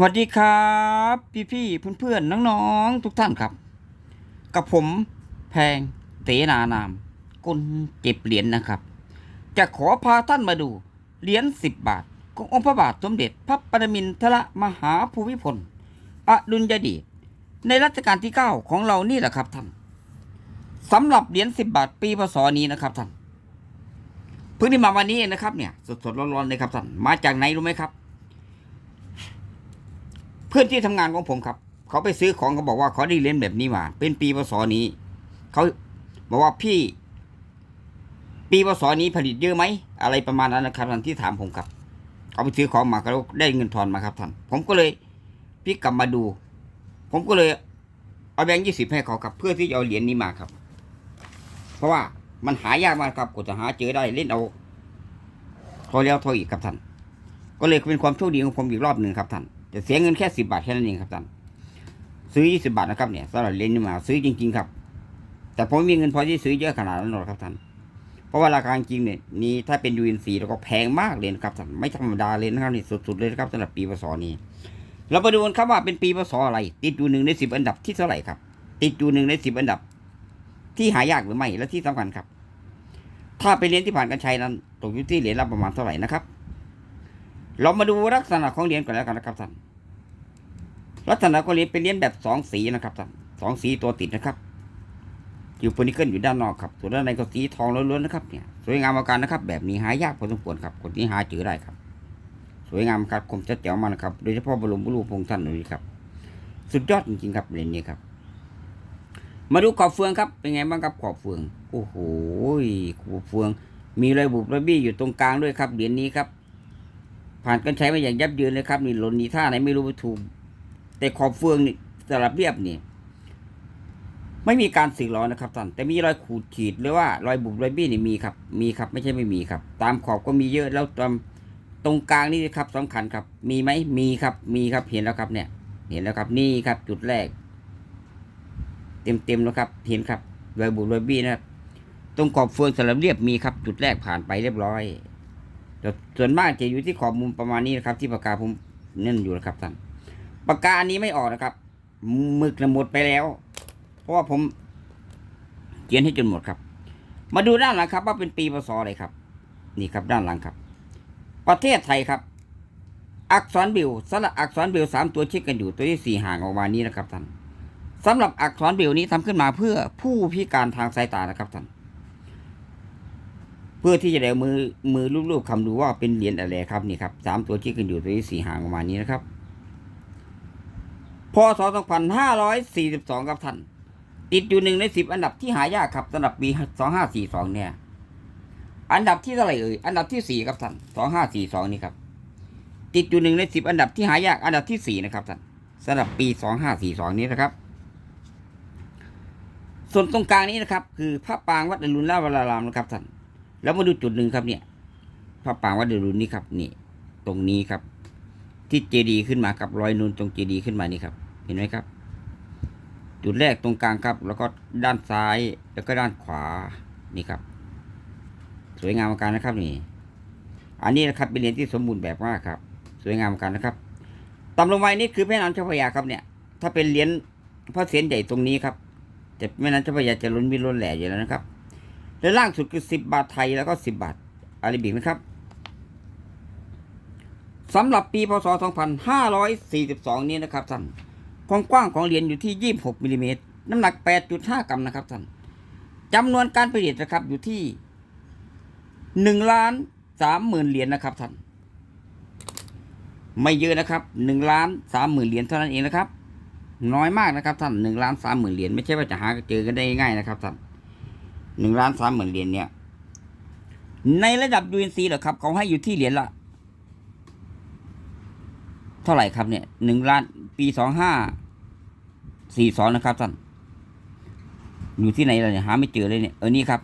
สวัสดีครับ พี่พี่เพื่อนเพื่อนๆน้องๆทุกท่านครับ กับผมแพงเตนานามกุลเก็บเหรียญนะครับ จะขอพาท่านมาดูเหรียญสิบบาท ขององค์พระบาทสมเด็จพระปรมินทรมหาภูมิพลอดุลยเดชในรัชกาลที่เก้าของเรานี่แหละครับท่านสำหรับเหรียญสิบบาทปีพศนี้นะครับท่านเพิ่งได้มาวันนี้นะครับเนี่ยสดๆร้อนๆเลยครับท่านมาจากไหนรู้ไหมครับ พื่อนที่ทำงานของผมครับ เขาไปซื้อของเขาบอกว่าเขาได้เรียนแบบนี้มา เป็นปีพศนี้ เขาบอกว่าพี่ ปีพศนี้ผลิตเยอะไหมอะไรประมาณนั้นนะครับท่านที่ถามผมครับ เขาไปซื้อของมาเขาได้เงินทอนมาครับท่านผมก็เลยพี่กลับมาดู ผมก็เลยเอาแบงค์ยี่สิบให้เขาครับ เพื่อที่จะเอาเหรียญนี้มาครับ เพราะว่ามันหายากมากครับกว่าจะหาเจอได้เล่นเอาทอแล้วทออีกครับท่าน ก็เลยเป็นความโชคดีของผมอีกรอบหนึ่งครับท่าน จะเสียเงินแค่สิบาทแค่นั้นเองครับท่านซื้อยี่สิบาทนะครับเนี่ยสำหรับเลนส์นี่มาซื้อจริง ๆ ครับ แต่ผมม่มีเงินพอที่ซื้อเยอะขนาดนั้นหรอกครับท่านเพราะว่าราคาจริงเนี่ยนี่ถ้าเป็น UNC แล้วก็แพงมากเลยนะครับท่านไม่ธรรมดาเลยนะครับนี่สุดๆเลยนะครับสำหรับปีพศนี้ เราไปดูกันครับว่าเป็นปีพศอะไร ติดอยู่หนึ่งในสิบอันดับที่เท่าไหร่ครับ ติดอยู่หนึ่งในสิบอันดับ ที่หายากหรือไม่และที่สำคัญครับ ถ้าเป็นเหรียญที่ผ่านการใช้นั้นตกอยู่ที่เหรียญละประมาณเท่าไหร่นะครับเรามาดูลักษณะของเหรียญก่อนแล้วกันนะครับท่าน ลักษณะของเหรียญเป็นเหรียญแบบสองสีนะครับสองสีตัวติดนะครับอยู่ปนิเกิลอยู่ด้านนอกครับ ส่วนด้านในก็สีทองล้วนๆนะครับเนี่ยสวยงามอาการนะครับ แบบนี้หายากพอสมควรครับ คนที่หาเจอได้ครับ สวยงามครับคมชัดแจ๋วมากนะครับ โดยเฉพาะบรมบุรุษพงษ์ท่านเลยครับ สุดยอดจริงๆครับเหรียญนี้ครับ มาดูขอบเฟืองครับ เป็นไงบ้างครับขอบเฟือง โอ้โหขอบเฟือง มีรอยบุบรอยบี้อยู่ตรงกลางด้วยครับเหรียญนี้ครับ ผ่านการใช้มาอย่างยับเยินเลยครับนี่หล่นนี่ท่าไหนไม่รู้ไปถูก แต่ขอบเฟืองนี่สลับเรียบนี่ไม่มีการสึกหรอนะครับท่านแต่มีรอยขูดขีดหรือว่ารอยบุบรอยบี้นี่มีครับ มีครับ ไม่ใช่ไม่มีครับ ตามขอบก็มีเยอะแล้วตรงตรงกลางนี่ครับสำคัญครับ มีไหมมีครับ มีครับเห็นแล้วครับเนี่ย เห็นแล้วครับนี่ครับ จุดแรก เต็มเต็มแล้วครับเห็นครับรอยบุบรอยบี้นะครับตรงขอบเฟืองสลับเรียบมีครับ จุดแรกผ่านไปเรียบร้อยแต่ส่วนมากจะอยู่ที่ขอบมุมประมาณนี้นะครับ ที่ปากกาผมเนั่นอยู่นะครับท่าน ปากกาอันนี้ไม่ออกนะครับหมึกหมดไปแล้ว เพราะว่าผมเขียนให้จนหมดครับ มาดูด้านหลังครับ ว่าเป็นปีพศอะไรครับ นี่ครับด้านหลังครับ ประเทศไทยครับ อักษรบิวสระอักษรบิวสามตัวเช็คกันอยู่ตัวที่สี่ห่างออกมานี้นะครับท่านสำหรับอักษรบิวนี้ทำขึ้นมาเพื่อผู้พิการทางสายตานะครับท่านเพื่อที่จะได้มือมือรูปๆคำดูว่าเป็นเหรียญอะไรครับนี่ครับสามตัวชี้กันอยู่ตัวที่สี่ห่างประมาณนี้นะครับ พศ 2542 ครับท่าน ติดอยู่หนึ่งในสิบอันดับที่หายากครับสำหรับปี 2542 เนี่ย อันดับที่เท่าไหร่เอ่ย อันดับที่สี่ครับท่าน 2542 นี่ครับ ติดอยู่หนึ่งในสิบอันดับที่หายาก อันดับที่สี่นะครับท่านสำหรับปี 2542 นี้นะครับ ส่วนตรงกลางนี้นะครับ คือพระปางวัดอรุณราชวรารามนะครับท่าน แล้วมาดูจุดหนึ่งครับเนี่ย พระปางวัดเดรุนนี่ครับนี่ ตรงนี้ครับ ที่เจดีขึ้นมากับรอยนูนตรงเจดีขึ้นมานี่ครับ เห็นไหมครับ จุดแรกตรงกลางครับ แล้วก็ด้านซ้ายแล้วก็ด้านขวานี่ครับ สวยงามมือนกันนะครับนี่ อันนี้นะครับเป็นเหรียญที่สมบูรณ์แบบมากครับ สวยงามมือนกันนะครับต่ำลงไปนี่คือแม่น้ำเจ้าพระยาครับเนี่ย ถ้าเป็นเหรียญพระเศียรใหญ่ตรงนี้ครับจะแม่น้ำเจ้าพระยาจะล้นวิล้นแหล่อยู่แล้วนะครับและล่างสุดคือสิบบาทไทยแล้วก็สิบบาทอาราบิกนะครับ สำหรับปีพศ 2542 นี้นะครับท่านความกว้างของเหรียญอยู่ที่ 26มิลลิเมตรน้ำหนัก 8.5 กรัมนะครับท่านจำนวนการผลิตนะครับอยู่ที่1ล้าน3หมื่นเหรียญนะครับท่านไม่เยอะนะครับ1ล้าน3หมื่นเหรียญเท่านั้นเองนะครับ น้อยมากนะครับท่าน1ล้าน3หมื่นเหรียญไม่ใช่ว่าจะหาเจอกันได้ง่ายนะครับท่านหนึ่งล้านสามหมื่นเหรียญเนี่ยในระดับ UNC เหรอครับเขาให้อยู่ที่เหรียญละ ท่าไหร่ครับเนี่ยหนึ่งล้านปีสองห้าสี่สองนะครับท่านอยู่ที่ไหนล่ะเนี่ยหาไม่เจอเลยเนี่ยเออนี่ครับ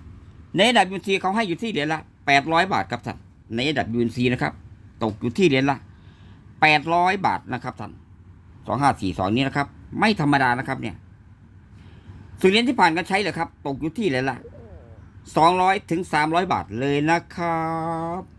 ในระดับ UNC เขาให้อยู่ที่เหรียญละแปดร้อยบาทครับท่านในระดับ UNC นะครับ ตกอยู่ที่เหรียญละแปดร้อยบาทนะครับท่านสองห้าสี่สองนี้นะครับ ไม่ธรรมดานะครับ เนี่ยส่วนเหรียญที่ผ่านการใช้เหรอครับ ตกอยู่ที่เหรียญละสองร้อยถึงสามร้อยบาทเลยนะครับ